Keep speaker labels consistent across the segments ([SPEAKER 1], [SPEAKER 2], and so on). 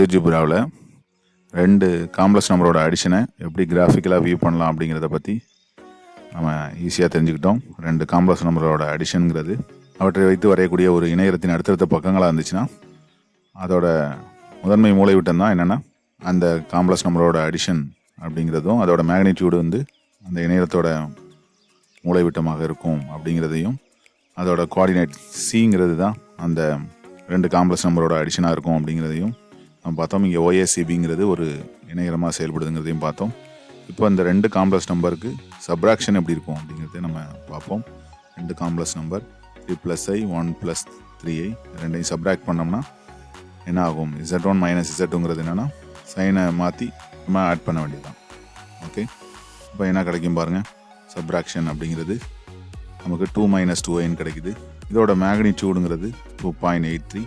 [SPEAKER 1] ஜியோஜிப்ராவில் ரெண்டு காம்ப்ளெக்ஸ் நம்பரோட அடிஷனை எப்படி கிராஃபிக்கலாக வியூ பண்ணலாம் அப்படிங்கிறத பற்றி நம்ம ஈஸியாக தெரிஞ்சுக்கிட்டோம். ரெண்டு காம்ப்ளெக்ஸ் நம்பரோட அடிஷனுங்கிறது அவற்றை வைத்து வரையக்கூடிய ஒரு இணையத்தின் அடுத்தடுத்த பக்கங்களாக இருந்துச்சுன்னா அதோட முதன்மை மூலைவிட்டம் தான் என்னென்னா அந்த காம்ப்ளெக்ஸ் நம்பரோட அடிஷன் அப்படிங்கிறதும் அதோட மேக்னிடியூடு வந்து அந்த இணையத்தோட மூளைவிட்டமாக இருக்கும் அப்படிங்கிறதையும் அதோட கோஆர்டினேட் சிங்கிறது தான் அந்த ரெண்டு காம்ப்ளெக்ஸ் நம்பரோட அடிஷனாக இருக்கும் அப்படிங்கிறதையும் நம்ம பார்த்தோம் இங்கே ஓஏசிபிங்கிறது ஒரு இணையரமாக செயல்படுதுங்கிறதையும் பார்த்தோம். இப்போ இந்த ரெண்டு காம்ப்ளெக்ஸ் நம்பருக்கு சப்ராக்ஷன் எப்படி இருக்கும் அப்படிங்கிறத நம்ம பார்ப்போம். ரெண்டு complex number three plus I one plus three I ரெண்டையும் சப்ராக்ட் பண்ணோம்னா என்ன ஆகும்? இசட் ஒன் மைனஸ் இசட்டுங்கிறது என்னென்னா சைனை மாற்றி நம்ம ஆட் பண்ண வேண்டியதுதான். ஓகே இப்போ என்ன கிடைக்கும் பாருங்கள் சப்ராக்ஷன் அப்படிங்கிறது நமக்கு டூ மைனஸ் டூ ஐன்னு கிடைக்குது. இதோட மேக்னிடியூடுங்கிறது டூ பாயிண்ட் எயிட் த்ரீ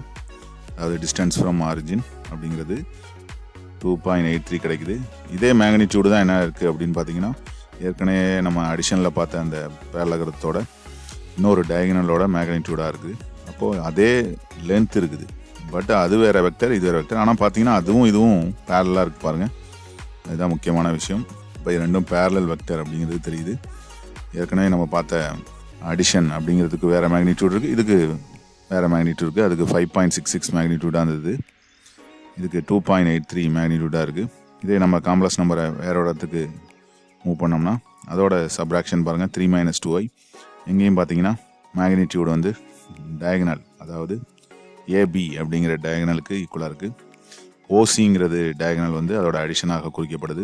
[SPEAKER 1] அதாவது டிஸ்டன்ஸ் ஃப்ரம் ஆரிஜின் அப்படிங்கிறது டூ பாயிண்ட் எயிட் த்ரீ கிடைக்குது. இதே மேக்னிடியூடு தான் என்ன இருக்குது அப்படின்னு பார்த்தீங்கன்னா ஏற்கனவே நம்ம அடிஷனில் பார்த்த அந்த பேரலகரத்தோட இன்னொரு டயகனலோட மேக்னிடியூடாக இருக்குது. அப்போது அதே லென்த் இருக்குது. பட் அது வேறு வெக்டர் இது வேறு வெக்டர் ஆனால் பார்த்தீங்கன்னா அதுவும் இதுவும் பேரலாக இருக்குது பாருங்கள் இதுதான் முக்கியமான விஷயம். இப்போ ரெண்டும் பேரலல் வெக்டர் அப்படிங்கிறது தெரியுது. ஏற்கனவே நம்ம பார்த்த அடிஷன் அப்படிங்கிறதுக்கு வேறு மேக்னிடியூட் இருக்குது இதுக்கு வேறு மேக்னிடியூட் இருக்குது அதுக்கு ஃபைவ் பாயிண்ட் சிக்ஸ் சிக்ஸ் மேக்னிடியூடாக இருந்தது. இதுக்கு டூ பாயிண்ட் எயிட் த்ரீ மேக்னிடியூடாக இருக்குது இதே நம்ம காம்ப்ளெக்ஸ் நம்பரை வேறு இடத்துக்கு மூவ் பண்ணோம்னா அதோட சப்ராக்ஷன் பாருங்கள் த்ரீ மைனஸ் டூ ஐ எங்கேயும் பார்த்தீங்கன்னா மேக்னிடியூட் வந்து டயகனல் அதாவது ஏபி அப்படிங்கிற டயகனலுக்கு ஈக்குவலாக இருக்குது ஓசிங்கிறது டயகனல் வந்து அதோட அடிஷனாக குறிக்கப்படுது.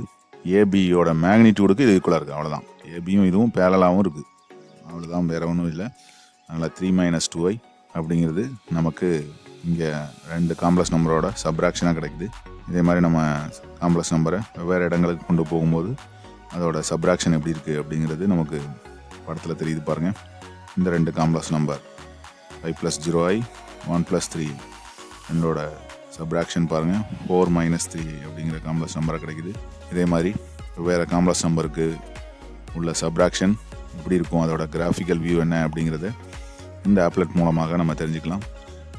[SPEAKER 1] ஏபியோட மேக்னிடியூடுக்கு இது ஈக்குவலாக இருக்குது அவ்வளோதான் ஏபியும் இதுவும் பேரலாகவும் இருக்குது அவ்வளோதான் வேறு ஒன்றும் இல்லை. அதனால் த்ரீ மைனஸ் டூ ஐ அப்படிங்கிறது நமக்கு இங்கே ரெண்டு காம்ப்ளெக்ஸ் நம்பரோட சப்ராக்ஷனாக கிடைக்குது. இதே மாதிரி நம்ம காம்ப்ளெக்ஸ் நம்பரை வெவ்வேறு இடங்களுக்கு கொண்டு போகும்போது அதோட சப்ராக்ஷன் எப்படி இருக்குது அப்படிங்கிறது நமக்கு படத்தில் தெரியுது பாருங்கள் இந்த ரெண்டு complex number five plus zero I one plus three ரெண்டோட சப்ராக்ஷன் பாருங்கள் ஃபோர் மைனஸ் த்ரீ அப்படிங்கிற காம்ப்ளெக்ஸ் நம்பராக கிடைக்குது. இதே மாதிரி வேறு காம்ப்ளெக்ஸ் நம்பருக்கு உள்ள சப்ராக்ஷன் எப்படி இருக்கும் அதோட கிராஃபிக்கல் வியூ என்ன அப்படிங்கிறத இந்த ஆப்லெட் மூலமாக நம்ம தெரிஞ்சுக்கலாம்.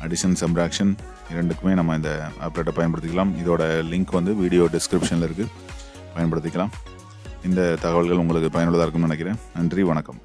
[SPEAKER 1] அடிஷன் சப்ராக்ஷன் இரண்டுக்குமே நம்ம இந்த ஆப்லெட்டை பயன்படுத்திக்கலாம். இதோட லிங்க் வந்து வீடியோ டிஸ்கிரிப்ஷனில் இருக்குது பயன்படுத்திக்கலாம். இந்த தகவல்கள் உங்களுக்கு பயனுள்ளதாக இருக்கும்னு நினைக்கிறேன். நன்றி வணக்கம்.